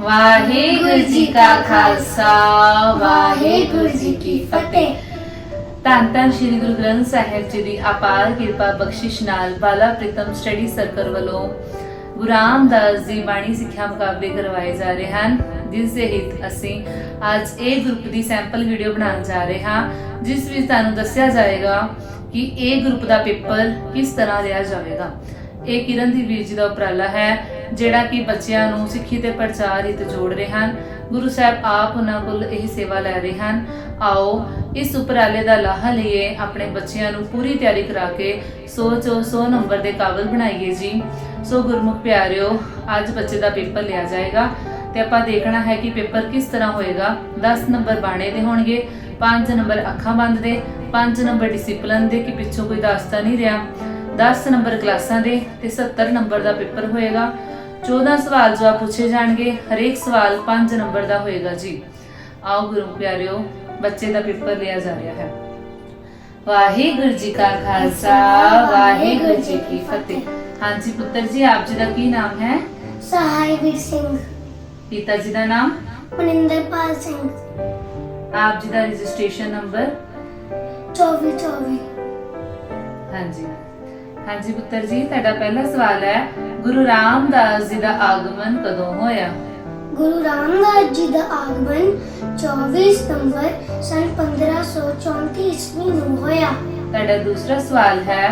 ਵਾਹਿਗੁਰੂ ਜੀ ਕਾ ਖਾਲਸਾ, ਵਾਹਿਗੁਰੂ ਜੀ ਕੀ ਫਤਿਹ। ਧੰਨ ਧੰਨ ਸ਼੍ਰੀ ਗੁਰੂ ਗ੍ਰੰਥ ਸਾਹਿਬ ਜੀ ਦੀ ਅਪਾਰ ਕਿਰਪਾ ਬਖਸ਼ਿਸ਼ ਨਾਲ ਬਾਲਾ ਪ੍ਰੀਤਮ ਸਟੱਡੀ ਸਰਕਲ ਵੱਲੋਂ ਗੁਰੂ ਰਾਮਦਾਸ ਜੀ ਬਾਣੀ ਸਿੱਖਿਆ ਮੁਕਾਬਲੇ ਕਰਵਾਏ ਜਾ ਰਹੇ ਹਨ। ਜਿਸ ਦੇ ਹਿੱਤ ਅਸੀਂ ਅੱਜ ਇਹ ਗਰੁੱਪ ਦੀ ਸੈਂਪਲ ਵੀਡੀਓ ਬਣਾਉਣ ਜਾ ਰਹੇ ਹਾਂ, ਜਿਸ ਵਿੱਚ ਤੁਹਾਨੂੰ ਦੱਸਿਆ ਜਾਏਗਾ ਕਿ ਇਹ ਗਰੁੱਪ ਦਾ ਪੇਪਰ ਕਿਸ ਤਰ੍ਹਾਂ ਲਿਆ ਜਾਵੇਗਾ। ਇਹ ਕਿਰਨ ਦੀ ਵੀਰ ਜੀ ਦਾ ਉਪਰਾਲਾ ਹੈ। ਜਿਹੜਾ ਕਿ ਬੱਚਿਆਂ ਨੂੰ ਸਿੱਖੀ ਤੇ ਪ੍ਰਚਾਰ ਹਿੱਤ ਜੋੜ ਰਹੇ ਹਨ। ਗੁਰੂ ਸਾਹਿਬ ਆਪ ਉਹਨਾਂ ਕੋਲ ਇਹ ਸੇਵਾ ਲੈ ਰਹੇ ਹਨ। ਆਓ, ਇਸ ਉਪਰਾਲੇ ਦਾ ਲਾਹਾ ਲਈਏ, ਆਪਣੇ ਬੱਚਿਆਂ ਨੂੰ ਪੂਰੀ ਤਿਆਰੀ ਕਰਾ ਕੇ 100 ਚੋਂ 100 ਨੰਬਰ ਦੇ ਕਾਬਲ ਬਣਾਈਏ ਜੀ। ਸੋ ਗੁਰਮੁਖ ਪਿਆਰਿਓ, ਅੱਜ ਬੱਚੇ ਦਾ ਪੇਪਰ ਲਿਆ ਜਾਏਗਾ ਤੇ ਆਪਾਂ ਦੇਖਣਾ ਹੈ ਕਿ ਪੇਪਰ ਕਿਸ ਤਰ੍ਹਾਂ ਹੋਏਗਾ। 10 ਨੰਬਰ ਬਾਣੇ ਦੇ ਹੋਣਗੇ 5 ਨੰਬਰ ਅੱਖਾਂ ਬੰਦ ਦੇ 5 ਨੰਬਰ ਡਿਸਪਲਿਨ ਦੇ, ਕਿ ਪਿੱਛੋਂ ਕੋਈ ਦੱਸਦਾ ਨਹੀਂ ਰਿਹਾ। 10 ਨੰਬਰ ਕਲਾਸਾਂ ਦੇ ਤੇ 70 ਨੰਬਰ ਦਾ ਪੇਪਰ ਹੋਏਗਾ। 14 ਸਵਾਲ ਜਵਾਬ ਪੁੱਛੇ ਜਾਣਗੇ ਹਰੇਕ ਸਵਾਲ 5 ਨੰਬਰ ਦਾ ਹੋਏਗਾ ਜੀ। ਆਓ ਗੁਰੂ ਪਿਆਰਿਓ ਬੱਚੇ ਦਾ ਪੇਪਰ ਲਿਆ ਜਾ ਰਿਹਾ ਹੈ। ਵਾਹਿਗੁਰੂ ਜੀ ਕਾ ਖਾਲਸਾ ਵਾਹਿਗੁਰੂ ਜੀ ਕੀ ਫਤਿਹ। ਹਾਂਜੀ ਪੁੱਤਰ ਜੀ ਆਪ ਜੀ ਦਾ ਕੀ ਨਾਮ ਹੈ? ਸਹਾਈ ਵੀਰ ਸਿੰਘ। ਪਿਤਾ ਜੀ ਦਾ ਨਾਮ? ਮਨਿੰਦਰਪਾਲ ਸਿੰਘ। ਆਪ ਜੀ ਦਾ ਰਜਿਸਟ੍ਰੇਸ਼ਨ ਨੰਬਰ? 24 24 ਹਾਂਜੀ। ਹਾਂਜੀ ਪੁੱਤਰ ਜੀ ਤੁਹਾਡਾ ਪਹਿਲਾ ਸਵਾਲ ਹੈ ਗੁਰੂ ਰਾਮਦਾਸ ਜੀ ਦਾ ਆਗਮਨ ਕਦੋਂ ਹੋਇਆ? ਗੁਰੂ ਰਾਮਦਾਸ ਜੀ ਦਾ ਆਗਮਨ 24 ਸਤੰਬਰ ਸਨ 1534 ਈਸਵੀ ਨੂੰ ਹੋਇਆ। ਤੁਹਾਡਾ ਦੂਸਰਾ ਸਵਾਲ ਹੈ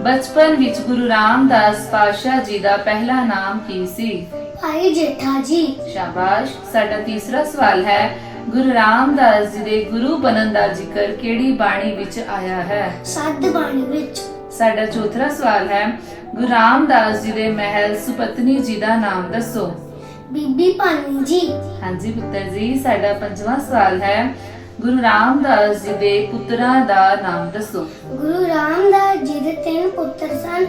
ਬਚਪਨ ਵਿੱਚ ਗੁਰੂ ਰਾਮਦਾਸ ਪਾਸ਼ਾ ਜੀ ਦਾ ਪਹਿਲਾ ਨਾਮ ਕੀ ਸੀ? ਭਾਈ ਜੇਠਾ ਜੀ। ਸ਼ਾਬਾਸ਼ ਸਾਡਾ ਤੀਸਰਾ ਸਵਾਲ ਹੈ ਗੁਰੂ ਰਾਮਦਾਸ ਜੀ ਦੇ ਗੁਰੂ ਬਣਨ ਦਾ ਜ਼ਿਕਰ ਕਿਹੜੀ ਬਾਣੀ ਵਿੱਚ ਆਇਆ ਹੈ? ਸੱਤ ਬਾਣੀ ਵਿੱਚ ਸਾਡਾ ਚੌਥਾ ਸਵਾਲ ਹੈ। ਗੁਰੂ ਰਾਮਦਾਸ ਜੀ ਦੇ ਮਹਿਲ ਸੁਪਤਨੀ ਜੀ ਦਾ ਨਾਮ ਦੱਸੋ। ਬੀਬੀ ਭਾਨੀ ਜੀ। ਹਾਂਜੀ ਪੁੱਤਰ ਜੀ ਸਾਡਾ ਪੰਜਵਾਂ ਸਵਾਲ ਹੈ। ਗੁਰੂ ਰਾਮਦਾਸ ਜੀ ਦੇ ਪੁੱਤਰਾਂ ਦਾ ਨਾਮ ਦੱਸੋ। ਗੁਰੂ ਰਾਮਦਾਸ ਜੀ ਦੇ ਤਿੰਨ ਪੁੱਤਰ ਸਨ।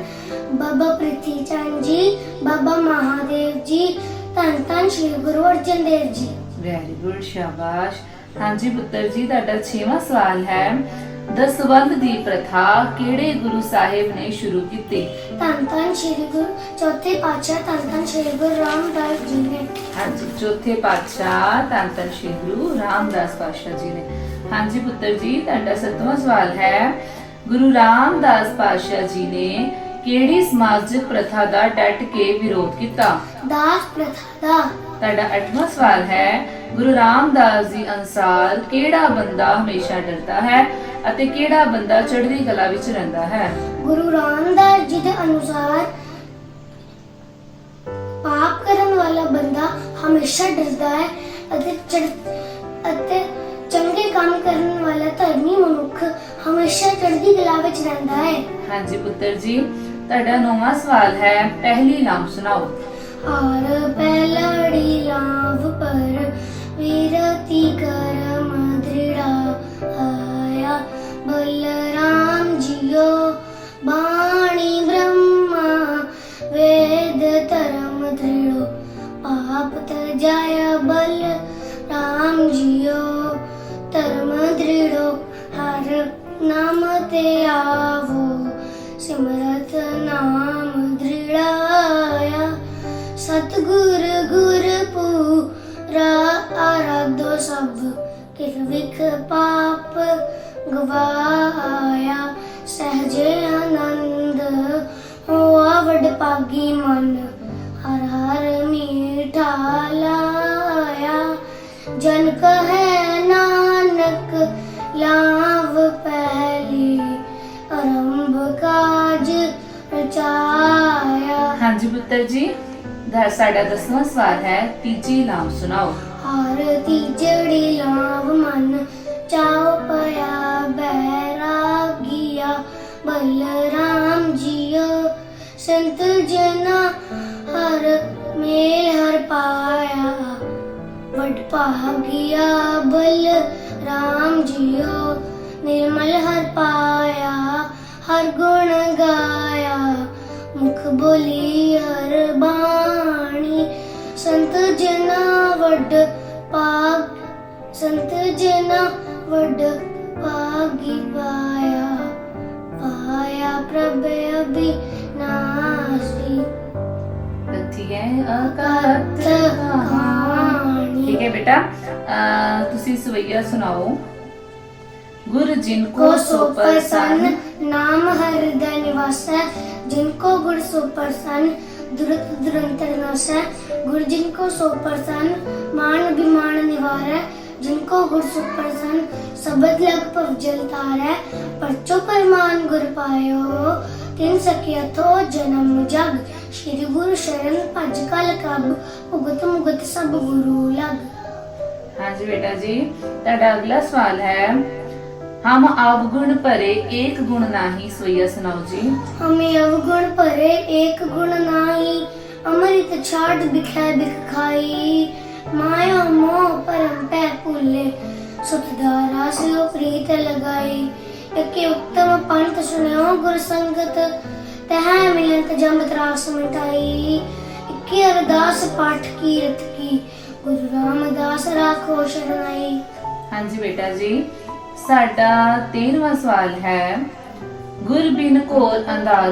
ਬਾਬਾ ਪ੍ਰਿਥੀ ਚੰਦ ਜੀ ਬਾਬਾ ਮਹਾਦੇਵ ਜੀ ਧੰਨ ਧੰਨ ਸ਼੍ਰੀ ਗੁਰੂ ਅਰਜਨ ਦੇਵ ਜੀ। ਵੈਰੀ ਗੁੱਡ ਸ਼ਾਬਾਸ਼। ਹਾਂਜੀ ਪੁੱਤਰ ਜੀ ਤੁਹਾਡਾ 6ਵਾਂ ਸਵਾਲ ਹੈ। ਦਸਵੰਧ ਦੀ ਪ੍ਰਥਾ ਕਿਹੜੇ ਗੁਰੂ ਸਾਹਿਬ ਨੇ ਸ਼ੁਰੂ ਕੀਤੀ? ਧੰਨ ਧੰਨ ਸ਼੍ਰੀ ਗੁਰੂ ਚੌਥੇ ਪਾਤਸ਼ਾਹ ਧੰਨ ਧੰਨ ਸ਼੍ਰੀ ਗੁਰੂ ਰਾਮਦਾਸ ਜੀ ਨੇ। ਹਾਂਜੀ ਚੌਥੇ ਪਾਤਸ਼ਾਹ ਧੰਨ ਧੰਨ ਸ਼੍ਰੀ ਗੁਰੂ ਰਾਮਦਾਸ ਪਾਤਸ਼ਾਹ ਜੀ ਨੇ। ਹਾਂਜੀ ਪੁੱਤਰ ਜੀ ਤੁਹਾਡਾ ਸੱਤਵਾਂ ਸਵਾਲ ਹੈ। ਗੁਰੂ ਰਾਮਦਾਸ ਪਾਤਸ਼ਾਹ ਜੀ ਨੇ ਕਿਹੜੀ ਸਮਾਜਿਕ ਪ੍ਰਥਾ ਦਾ ਡਟ ਕੇ ਵਿਰੋਧ ਕੀਤਾ? ਦਾਸ ਪ੍ਰਥਾ ਦਾ। ਤੁਹਾਡਾ ਅੱਠਵਾਂ ਸਵਾਲ ਹੈ ਗੁਰੂ ਰਾਮਦਾਸ ਜੀ ਅਨਸਾਰ ਕਿਹੜਾ ਬੰਦਾ ਹਮੇਸ਼ਾ ਡਰਦਾ ਹੈ ਅਤੇ ਕਿਹੜਾ ਬੰਦਾ ਚੜ੍ਹਦੀ ਕਲਾ ਵਿੱਚ ਰਹਿੰਦਾ ਹੈ? ਗੁਰੂ ਰਾਮਦਾਸ ਜੀ ਦੇ ਅਨੁਸਾਰ ਪਾਪ ਕਰਨ ਵਾਲਾ ਬੰਦਾ ਹਮੇਸ਼ਾ ਡਰਦਾ ਹੈ ਅਤੇ ਅਤੇ ਚੰਗੇ ਕੰਮ ਕਰਨ ਵਾਲਾ ਧਰਮੀ ਮਨੁੱਖ ਹਮੇਸ਼ਾ ਚੜ੍ਹਦੀ ਕਲਾ ਵਿੱਚ ਰਹਿੰਦਾ ਹੈ। ਹਾਂਜੀ ਪੁੱਤਰ ਜੀ ਤੁਹਾਡਾ ਨੌਵਾਂ ਸਵਾਲ ਹੈ ਪਹਿਲੀ ਨਾਮ ਸੁਣਾਓ। ਔਰ ਪਹਿਲੜੀ ਲਾਭ ਪਰ ਵੀਰਤੀ ਕਰਮ ਦ੍ਰਿੜਾ ਆਇਆ ਬਲਰਾਮ ਜੀਓ ਬਾਣੀ ਬ੍ਰਹਮਾ ਵੇਦ ਧਰਮ ਸਭ ਕਿਰ ਵਿਖ ਪਾਪ ਗਵਾਇਆ। ਸਹਜੇ ਆਨੰਦ, ਹੋਆ ਵਡ ਪਾਗੀ ਮਨ, ਹਰ ਹਰ ਮੀਠਾ ਲਾਇਆ। ਜਨ ਕਹੈ ਨਾਨਕ ਲਾਭ ਪਹਿਲੀ, ਆਰੰਭ ਕਾਜ ਰਚਾਇਆ। ਹਾਂਜੀ ਪੁੱਤਰ ਜੀ ਸਾਡਾ ਦਸਵਾਂ ਸਵਾਲ ਹੈ, ਤੀਜੀ ਨਾਮ ਸੁਣਾਓ। ਹਰ ਤੀਜੜੀ ਲਾਭ ਮਨ ਚਾਉ ਪਿਆ ਬੈਰਾਗੀਆ ਬਲਰਾਮ ਜੀਓ, ਸੰਤ ਜਨਾ ਹਰ ਮੇਲ ਹਰ ਪਾਇਆ। ਵਡ ਭਾਗਿਆ ਬਲ ਰਾਮ ਜੀਓ, ਨਿਰਮਲ ਹਰ ਪਾਇਆ, ਹਰ ਗੁਣ ਗਾਇਆ। ਮੁਖ ਬੋਲੀ ਹਰ ਬਾਣੀ, ਸੰਤ ਜਨਾ ਵੱਡ ਪਾਗ ਸੰਤ ਜਨਾ ਵੱਡ ਪਾਗੀ ਪਾਇਆ ਪਾਇਆ ਪ੍ਰਭ ਅਭਿਨਾਸੀ ਕਥਿਐ ਅਕਥ ਕਹਾ ਬੇਟਾ ਅਹ ਤੁਸੀਂ ਸਵਈਆ ਸੁਣਾਓ ਗੁਰ ਜਿਨ को ਕੋ सो ਸੋ प्रसन्न ਪ੍ਰਸੰਨ नाम हृदय निवास है जिनको गुर सो प्रसन्न दुरत दुरंतर नाश है गुर जिनको सो प्रसन्न मान अभिमान निवार है जिनको गुर सो प्रसन्न सबद लग पव जलतार है परचो परमान गुर पायो तिन सकिया थो जन्म जग श्री गुरु शरण भज कल कब उगत मुगत सब गुरु लग ਹਾਂਜੀ ਬੇਟਾ ਜੀ ਤੁਹਾਡਾ ਅਗਲਾ ਸਵਾਲ ਹੈ हम अवगुण परे एक गुण नाही सोया सुनाओ जी हमें अवगुण परे एक गुण नाही अमृत छाट बिखै बिखाई माया मोह परम पै पुले सुतधारा से प्रीत लगाई एके उत्तम पंथ सुनियो गुर संगत तह मिलंत जम त्रास मिटाई इके अरदास पाठ की रत की गुरु रामदास राखो शरणाई हाँ जी बेटा जी ਸਾਡਾ 13ਵਾਂ ਸਵਾਲ ਹੈ। ਗੁਰ ਬਿਨ ਘੋਰ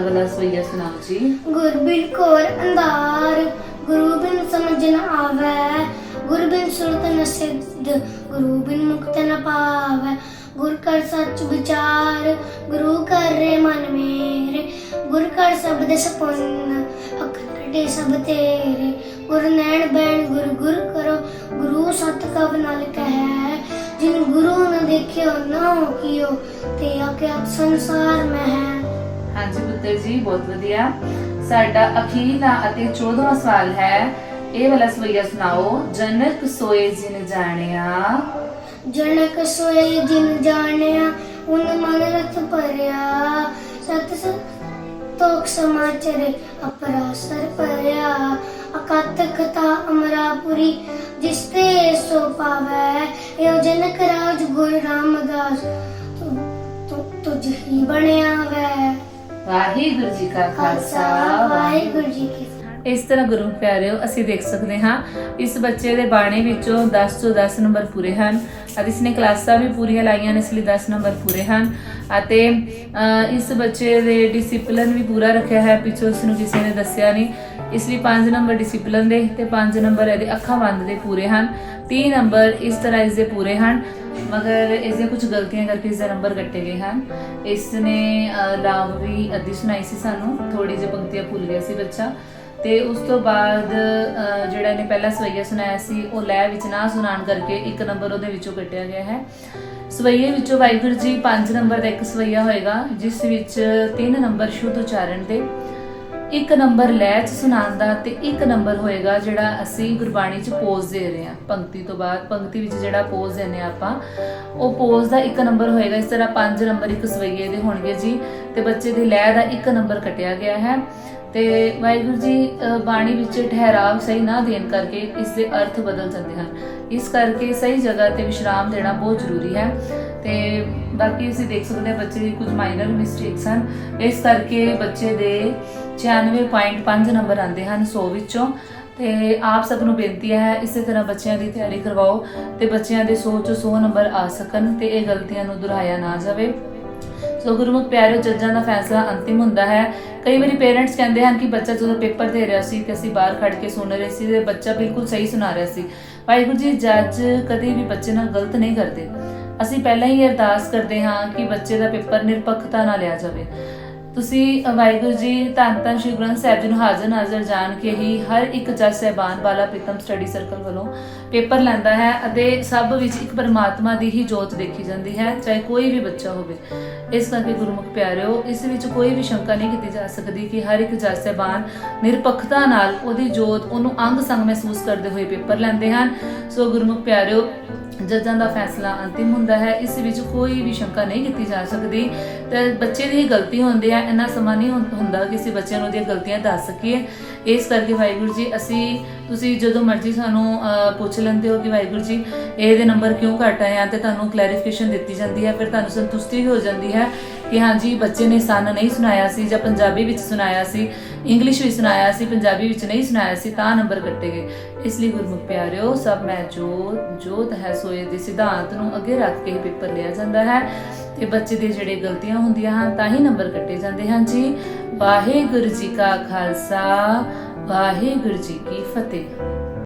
ਵਾਲਾ ਸਵਈਆ ਸੁਣਾਓ ਜੀ। ਗੁਰ ਕੋਰ ਅੰਧਾਰ, ਗੁਰੂ ਬਿਨ ਸਮਝ ਨ ਆਵੈ। ਗੁਰ ਬਿਨ ਸੁਰਤ ਨ ਸਿੱਧ, ਗੁਰੂ ਬਿਨ ਮੁਕਤ ਨ ਪਾਵੈ ਗੁਰ ਕਰ ਸੱਚ ਵਿਚਾਰ, ਗੁਰੂ ਕਰ ਮਨ ਮੇਰੇ। ਗੁਰ ਕਰ ਸਬਦ ਸਪੁੰਨ, ਅਖਰ ਕਟੇ ਸਭ ਤੇਰੇ। ਗੁਰ ਨੈਣ ਬੈਣ ਗੁਰ ਗੁਰ ਕਰੋ, ਗੁਰੂ ਸਤ ਕਵ ਨਾਲ ਕਹੈ। ਜਿਨ ਗੁਰੂ ਦੇਖਿਓ ਨਾ ਕੀਓ ਤੇ ਆਖਿਆ ਸੰਸਾਰ ਮੈਂ ਹੈ। ਹਾਂਜੀ ਪੁੱਤਰ ਜੀ ਬਹੁਤ ਵਧੀਆ। ਸਾਡਾ ਅਖੀਰਲਾ ਅਤੇ 14ਵਾਂ ਸਵਾਲ ਹੈ। ਇਹ ਵਾਲਾ ਸਵਈਆ ਸੁਣਾਓ ਜਨਕ ਸੋਏ ਜਿਨ ਜਾਣਿਆ। ਜਨਕ ਸੋਏ ਜਿਨ ਜਾਣਿਆ ਉਨ ਮਨ ਰਥ ਭਰਿਆ। ਸਤ ਤੋਕ ਸਮਾਚਰੇ ਅਪਰਾਸਰ ਭਰਿਆ। ਅਕਤ ਕਥਾ ਅਮਰਾਪੁਰੀ ਜਿਸ ਤੇ ਸੋ ਪਾਵੈ ਇਹ ਜਨਕ ਰਾਜ ਗੁਰ ਰਾਮਦਾਸ ਤੁਝ ਹੀ ਬਣਿਆ ਵੈ ਵਾਹਿਗੁਰੂ ਜੀ ਕਾ ਖਾਲਸਾ ਵਾਹਿਗੁਰੂ ਜੀ ਕੀ ਇਸ ਤਰ੍ਹਾਂ ਗੁਰੂ ਪਿਆਰਿਓ, ਅਸੀਂ ਦੇਖ ਸਕਦੇ ਹਾਂ, ਇਸ ਬੱਚੇ ਦੇ ਬਾਣੇ ਵਿੱਚੋਂ 10 ਤੋਂ 10 ਨੰਬਰ ਪੂਰੇ ਹਨ ਅਤੇ ਇਸਨੇ ਕਲਾਸਾਂ ਵੀ ਪੂਰੀਆਂ ਲਾਈਆਂ ਨੇ, ਇਸ ਲਈ 10 ਨੰਬਰ ਪੂਰੇ ਹਨ ਅਤੇ ਇਸ ਬੱਚੇ ਦੇ ਡਿਸਪਲਿਨ ਵੀ ਪੂਰਾ ਰੱਖਿਆ ਹੈ, ਪਿੱਛੋਂ ਉਸ ਨੂੰ ਕਿਸੇ ਨੇ ਦੱਸਿਆ ਨਹੀਂ। ਇਸ ਲਈ 5 ਨੰਬਰ ਡਿਸਪਲਿਨ ਦੇ ਤੇ 5 ਨੰਬਰ ਇਹਦੇ ਅੱਖਾਂ ਬੰਦ ਦੇ ਪੂਰੇ ਹਨ। 30 ਨੰਬਰ ਇਸ ਤਰ੍ਹਾਂ ਇਸ ਦੇ ਪੂਰੇ ਹਨ, ਮਗਰ ਇਸ ਦੀਆਂ ਕੁਝ ਗਲਤੀਆਂ ਕਰਕੇ ਇਸ ਦੇ ਨੰਬਰ ਕੱਟੇ ਗਏ ਹਨ। ਇਸ ਨੇ ਲਾਭ ਵੀ ਅੱਧੀ ਸੁਣਾਈ ਸੀ ਸਾਨੂੰ ਥੋੜੀ ਜਿਹੀ ਪੰਕਤੀਆਂ ਭੁੱਲ ਗਿਆ ਸੀ ਬੱਚਾ। ਤੇ ਉਸ ਤੋਂ ਬਾਅਦ ਜਿਹੜਾ ਇਹਨੇ ਪਹਿਲਾ ਸਵਈਆ ਸੁਣਾਇਆ ਸੀ, ਉਹ ਲੈ ਵਿੱਚ ਨਾ ਸੁਣਾਉਣ ਕਰਕੇ ਇੱਕ ਨੰਬਰ ਉਹਦੇ ਵਿੱਚੋਂ ਕੱਟਿਆ ਗਿਆ ਹੈ। ਸਵਈਏ ਵਿੱਚੋਂ ਵਾਹਿਗੁਰੂ ਜੀ 5 ਨੰਬਰ ਦਾ ਇੱਕ ਸਵਈਆ ਹੋਏਗਾ, ਜਿਸ ਵਿੱਚ 3 ਨੰਬਰ ਸ਼ੁੱਧ ਉਚਾਰਨ ਦੇ ਇੱਕ ਨੰਬਰ ਲੈ ਚ ਸੁਣਾਉਣ ਦਾ ਤੇ ਇੱਕ ਨੰਬਰ ਹੋਏਗਾ ਜਿਹੜਾ ਅਸੀਂ ਗੁਰਬਾਣੀ ਚ ਪੋਜ਼ ਦੇ ਰਹੇ ਹਾਂ। ਪੰਕਤੀ ਤੋਂ ਬਾਅਦ, ਪੰਕਤੀ ਵਿੱਚ ਜਿਹੜਾ ਪੋਜ਼ ਦਿੰਦੇ ਹਾਂ ਆਪਾਂ, ਉਹ ਪੋਜ਼ ਦਾ ਇੱਕ ਨੰਬਰ ਹੋਏਗਾ। ਇਸ ਤਰ੍ਹਾਂ ਪੰਜ ਨੰਬਰ ਇੱਕ ਸਵਈਏ ਦੇ ਹੋਣਗੇ ਜੀ ਤੇ ਬੱਚੇ ਦੀ ਲੈ ਦਾ ਇੱਕ ਨੰਬਰ ਕਟਿਆ ਗਿਆ ਹੈ। ਤੇ ਵਾਹਿਗੁਰੂ ਜੀ ਬਾਣੀ ਵਿੱਚ ਠਹਿਰਾਵ ਸਹੀ ਨਾ ਦੇਣ ਕਰਕੇ ਇਸ ਦੇ ਅਰਥ ਬਦਲ ਜਾਂਦੇ ਹਨ। ਇਸ ਕਰਕੇ ਸਹੀ ਜਗ੍ਹਾ ਤੇ ਵਿਸ਼ਰਾਮ ਦੇਣਾ ਬਹੁਤ ਜ਼ਰੂਰੀ ਹੈ। ਤੇ ਬਾਕੀ ਅਸੀਂ ਦੇਖ ਸਕਦੇ ਹਾਂ ਬੱਚੇ ਦੀ ਕੁਝ ਮਾਈਨਰ ਮਿਸਟੇਕਸ ਹਨ। ਇਸ ਕਰਕੇ ਬੱਚੇ ਦੇ 96.5 ਨੰਬਰ ਆਉਂਦੇ ਹਨ 100 ਵਿੱਚੋਂ। ਤੇ ਆਪ ਸਭ ਨੂੰ ਬੇਨਤੀ ਹੈ, ਇਸੇ ਤਰ੍ਹਾਂ ਬੱਚਿਆਂ ਦੀ ਤਿਆਰੀ ਕਰਵਾਓ ਤੇ ਬੱਚਿਆਂ ਦੇ 100 ਚੋਂ 100 ਨੰਬਰ ਆ ਸਕਣ ਤੇ ਇਹ ਗਲਤੀਆਂ ਨੂੰ ਦੁਹਰਾਇਆ ਨਾ ਜਾਵੇ। ਸੋ ਗੁਰਮੁਖ ਪਿਆਰਿਓ, ਜੱਜਾਂ ਦਾ ਫੈਸਲਾ ਅੰਤਿਮ ਹੁੰਦਾ ਹੈ। ਕਈ ਵਾਰੀ ਪੇਰੈਂਟਸ ਕਹਿੰਦੇ ਹਨ ਕਿ ਬੱਚਾ ਜਦੋਂ ਪੇਪਰ ਦੇ ਰਿਹਾ ਸੀ ਤੇ ਅਸੀਂ ਬਾਹਰ ਖੜ ਕੇ ਸੁਣ ਰਹੇ ਸੀ ਤੇ ਬੱਚਾ ਬਿਲਕੁਲ ਸਹੀ ਸੁਣਾ ਰਿਹਾ ਸੀ। ਵਾਹਿਗੁਰੂ ਜੀ, ਜੱਜ ਕਦੇ ਵੀ ਬੱਚੇ ਨਾਲ ਗਲਤ ਨਹੀਂ ਕਰਦੇ। ਅਸੀਂ ਪਹਿਲਾਂ ਹੀ ਅਰਦਾਸ ਕਰਦੇ ਹਾਂ ਕਿ ਬੱਚੇ ਦਾ ਪੇਪਰ ਨਿਰਪੱਖਤਾ ਨਾਲ ਲਿਆ ਜਾਵੇ। ਤੁਸੀਂ ਵਾਹਿਗੁਰੂ ਜੀ, ਧੰਨ ਧੰਨ ਸ਼੍ਰੀ ਗ੍ਰੰਥ ਸਾਹਿਬ ਜੀ ਨੂੰ ਹਾਜ਼ਰ ਨਾਜ਼ਰ ਜਾਣ ਕੇ ਹੀ ਹਰ ਇੱਕ ਜਸ ਸਹਿਬਾਨ ਵਾਲਾ ਪ੍ਰੀਤਮ ਸਟੱਡੀ ਸਰਕਲ ਵੱਲੋਂ ਪੇਪਰ ਲੈਂਦਾ ਹੈ ਅਤੇ ਸਭ ਵਿੱਚ ਇੱਕ ਪਰਮਾਤਮਾ ਦੀ ਹੀ ਜੋਤ ਦੇਖੀ ਜਾਂਦੀ ਹੈ, ਚਾਹੇ ਕੋਈ ਵੀ ਬੱਚਾ ਹੋਵੇ। ਇਸ ਕਰਕੇ ਗੁਰਮੁਖ ਪਿਆਰਿਓ, ਇਸ ਵਿੱਚ ਕੋਈ ਵੀ ਸ਼ੰਕਾ ਨਹੀਂ ਕੀਤੀ ਜਾ ਸਕਦੀ ਕਿ ਹਰ ਇੱਕ ਜੱਜ ਸਹਿਬਾਨ ਨਿਰਪੱਖਤਾ ਨਾਲ ਉਹਦੀ ਜੋਤ, ਉਹਨੂੰ ਅੰਗ ਸੰਗ ਮਹਿਸੂਸ ਕਰਦੇ ਹੋਏ ਪੇਪਰ ਲੈਂਦੇ ਹਨ। ਸੋ ਗੁਰਮੁਖ ਪਿਆਰਿਓ ਜੱਜਾਂ ਦਾ ਫੈਸਲਾ ਅੰਤਿਮ ਹੁੰਦਾ ਹੈ, ਇਸ ਵਿੱਚ ਕੋਈ ਵੀ ਸ਼ੰਕਾ ਨਹੀਂ ਕੀਤੀ ਜਾ ਸਕਦੀ। ਤੇ ਬੱਚੇ ਦੀ ਗਲਤੀ ਹੁੰਦੀ ਹੈ, ਇੰਨਾ ਸਮਾਂ ਨਹੀਂ ਹੁੰ- ਹੁੰਦਾ ਕਿ ਅਸੀਂ ਬੱਚਿਆਂ ਨੂੰ ਉਹਦੀਆਂ ਗਲਤੀਆਂ ਦੱਸ ਸਕੀਏ। ਇਸ ਕਰਕੇ ਵਾਹਿਗੁਰੂ ਜੀ, ਅਸੀਂ, ਤੁਸੀਂ ਜਦੋਂ ਮਰਜ਼ੀ ਸਾਨੂੰ ਪੁੱਛ ਲੈਂਦੇ ਹੋ ਕਿ ਵਾਹਿਗੁਰੂ ਜੀ ਇਹਦੇ ਨੰਬਰ ਕਿਉਂ ਘੱਟ ਆਏ ਆ ਤੇ ਤੁਹਾਨੂੰ ਕਲੈਰੀਫਿਕੇਸ਼ਨ ਦਿੱਤੀ ਜਾਂਦੀ ਹੈ, ਫਿਰ ਤੁਹਾਨੂੰ ਸੰਤੁਸ਼ਟੀ ਵੀ ਹੋ ਜਾਂਦੀ ਹੈ ਕਿ ਹਾਂਜੀ, ਬੱਚੇ ਨੇ ਸਨ ਨਹੀਂ ਸੁਣਾਇਆ ਸੀ ਜਾਂ ਪੰਜਾਬੀ ਵਿੱਚ ਸੁਣਾਇਆ ਸੀ। ਇੰਗਲਿਸ਼ ਵਿੱਚ ਸੁਣਾਇਆ ਸੀ, ਪੰਜਾਬੀ ਵਿੱਚ ਨਹੀਂ ਸੁਣਾਇਆ ਸੀ, ਤਾਂ ਨੰਬਰ ਕੱਟੇ ਗਏ। ਇਸ ਲਈ ਗੁਰਮੁਖ ਪਿਆਰਿਓ, ਸਭ ਮੈਂ ਜੋਤ ਜੋਤ ਹੈ ਸੋਏ ਦੇ ਸਿਧਾਂਤ ਨੂੰ ਅੱਗੇ ਰੱਖ ਕੇ ਪੇਪਰ ਲਿਆ ਜਾਂਦਾ ਹੈ। ਤੇ ਬੱਚੇ ਦੇ ਜਿਹੜੇ ਗਲਤੀਆਂ ਹੁੰਦੀਆਂ ਹਨ, ਤਾਂ ਹੀ ਨੰਬਰ ਕੱਟੇ ਜਾਂਦੇ ਹਨ ਜੀ। ਵਾਹਿਗੁਰੂ ਜੀ ਕਾ ਖਾਲਸਾ, ਵਾਹਿਗੁਰੂ ਜੀ ਕੀ ਫਤਿਹ।